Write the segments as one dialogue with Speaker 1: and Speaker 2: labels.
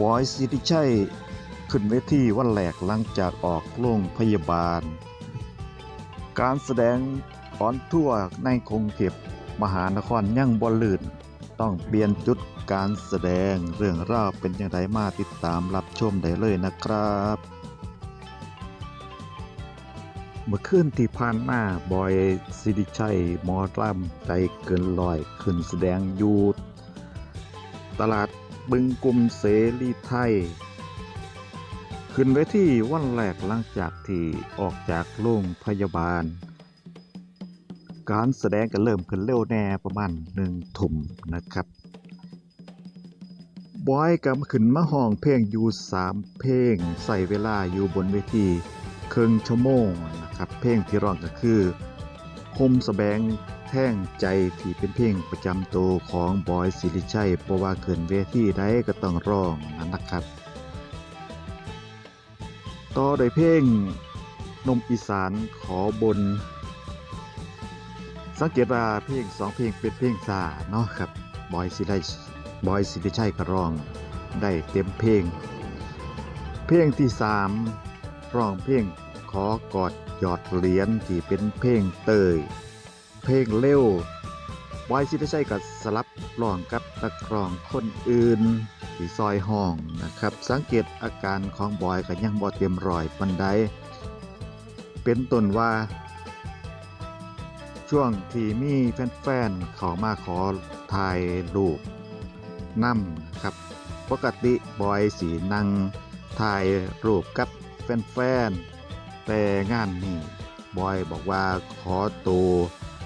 Speaker 1: บอยสิริชัยขึ้นเวทีวันแรกหลังจากออกโรงพยาบาล การแสดงออนทั่วในกรุงเทพมหานครยังบ่ลื่น ต้องเปลี่ยนจุดการแสดงเรื่องราวเป็นอย่างไรมาติดตามรับชมได้เลยนะครับ เมื่อคืนที่ผ่านมาบอยสิริชัยมอลำใจเกินลอยขึ้นแสดงอยู่ตลาด บึงกลุ่มเสรีไทย ขึ้นเวทีวันแรกหลังจากที่ออกจากโรงพยาบาล การแสดงก็เริ่มขึ้นเร็วแน่ประมาณหนึ่งทุ่มนะครับบอยก็มาขึ้นมาห้องเพลงอยู่สามเพลงใส่เวลาอยู่บนเวทีครึ่งชั่วโมงนะครับเพลงที่ร้องก็คือคมสแสบง แท่งใจที่เป็นเพลงประจำตัวของบอยสิริชัยเพราะว่าขึ้นเวทีได้ก็ต้องร้องนั่นนะครับ ต่อโดยเพลงนมอีสานขอบน สังเกตว่าเพลงสองเพลงเป็นเพลงซาเนาะครับบอยสิริบอยสิริชัยก็ร้องได้เต็มเพลง เพลงที่สามร้องเพลงขอกอดหยอดเหรียญที่เป็นเพลงเตย เพลงเร็วบอยสิริชัยก็สลับร้องกับนักร้องคนอื่นที่ซอยห้องนะครับ สังเกตอาการของบอยก็ยังบ่เต็มรอยปันใดเป็นต้นว่า ช่วงที่มีแฟนๆเขามาขอถ่ายรูปนำครับ ปกติบอยสีนั่งถ่ายรูปกับแฟนๆแต่งานนี้บอยบอกว่าขอตัว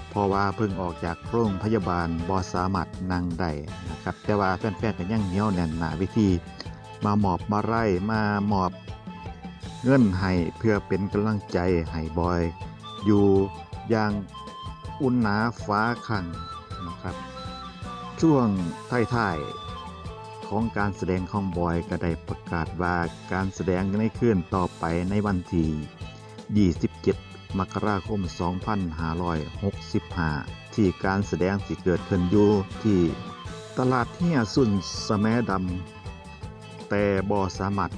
Speaker 1: เพราะว่าเพิ่งออกจากโรงพยาบาลบอสามารถนั่งได้นะครับ แต่ว่าแฟนๆก็ยังเหนียวแน่นหนาวิธีมาหมอบมาไร่มามอบเงินให้เพื่อเป็นกำลังใจให้บอย อยู่อย่างอุ่นหนาฟ้าขังนะครับ ช่วงท้ายๆของการแสดงของบอยก็ได้ประกาศว่าการแสดงในคืนต่อไปในวันที่27 มกราคม 2565 ที่การแสดงสิเกิดขึ้นอยู่ที่ตลาดเฮียสุนสแมดำแต่บ่สามารถ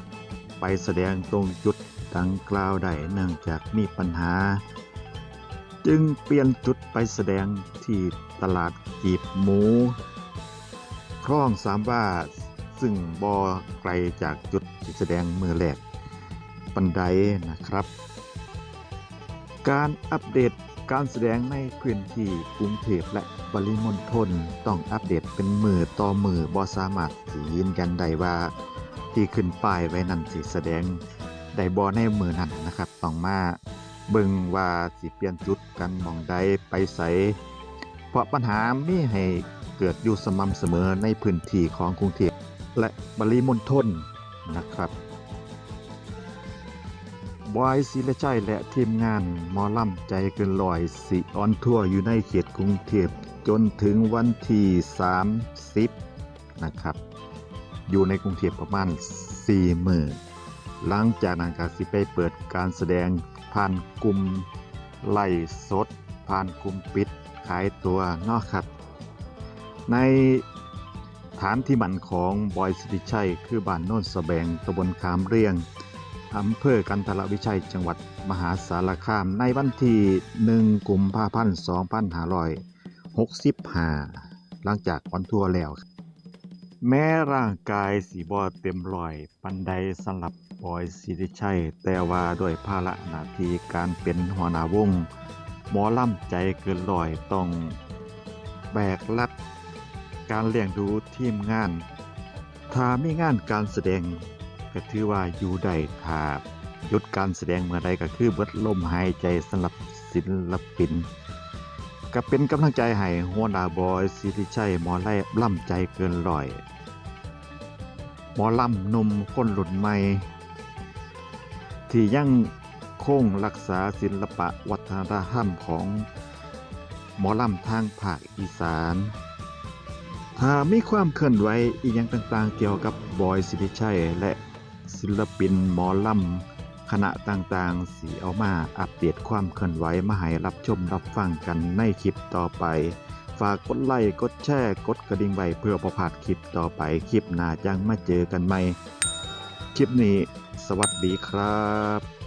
Speaker 1: ไปแสดงตรงจุดดังกล่าวได้เนื่องจากมีปัญหา จึงเปลี่ยนจุดไปแสดงที่ตลาดกีบหมูคลองสามว่าซึ่งบ่ไกลจากจุดแสดงมือแรกปันไดนะครับ การอัปเดตการแสดงในพื้นที่กรุงเทพและปริมณฑลต้องอัปเดตเป็นมือต่อมือบ่สามารถสิยืนยันได้ว่า ที่ขึ้นป้ายไว้นั่นสิแสดงได้บ่ในมือนั้นนะครับต้องมาเบิ่งว่าสิเปลี่ยนจุดกันมองใดไปใสเพราะปัญหามีให้เกิดอยู่สม่ำเสมอในพื้นที่ของกรุงเทพและปริมณฑลนะครับ บอยศิลชัยและทีมงานหมอลำใจเกินลอยสิออนทัวร์อยู่ในเขตกรุงเทพจนถึงวันที่30นะครับ อยู่ในกรุงเทพประมาณ4มื่นหลังจากนั้นก็สิไปเปิดการแสดงผ่านกลุ่มไล่สด ผ่านกลุ่มปิดขายตัวนอกครับ ในฐานที่มั่นของบอยสิริชัย คือบ้านโน้นสแบงตำบลขามเรียง อำเภอกันทรวิชัย จังหวัดมหาสารคาม ในวันที่ 1กุมภาพันธ์2565 หลังจากออนทัวร์แล้ว แม้ร่างกายสีบอเต็มรอย ปันใดสำหรับบอยสิริชัย แต่ว่าด้วยภาระหน้าที่การเป็นหัวหน้าวง หมอล่ำใจเกินลอยต้องแบกรับการเลี้ยงดูทีมงาน ถ้ามีงานการแสดง ก็ถือว่าอยู่ได้ถ้าหยุดการแสดงเมื่อใดก็คือเบิดลมหายใจสำหรับศิลปิน ก็เป็นกำลังใจให้หัวหน้าบอยสิริชัยหมอไล่ล่ำใจเกินร้อย หมอล่ำนมคนหลุนใหม่ ที่ยังคงรักษาศิลปะวัฒนธรรมของหมอล่ำทางภาคอีสานถ้ามีความเคลื่อนไหวอีกอย่างต่างๆ เกี่ยวกับบอยสิริชัยและ ศิลปินหมอลำคณะต่างๆ สีเอามาอัปเดตความเคลื่อนไหวมาให้รับชมรับฟังกันในคลิปต่อไป ฝากกดไลค์กดแชร์กดกระดิ่งไว้เพื่อประพาดคลิปต่อไปคลิปหน้าจังมาเจอกันใหม่ คลิปนี้ สวัสดีครับ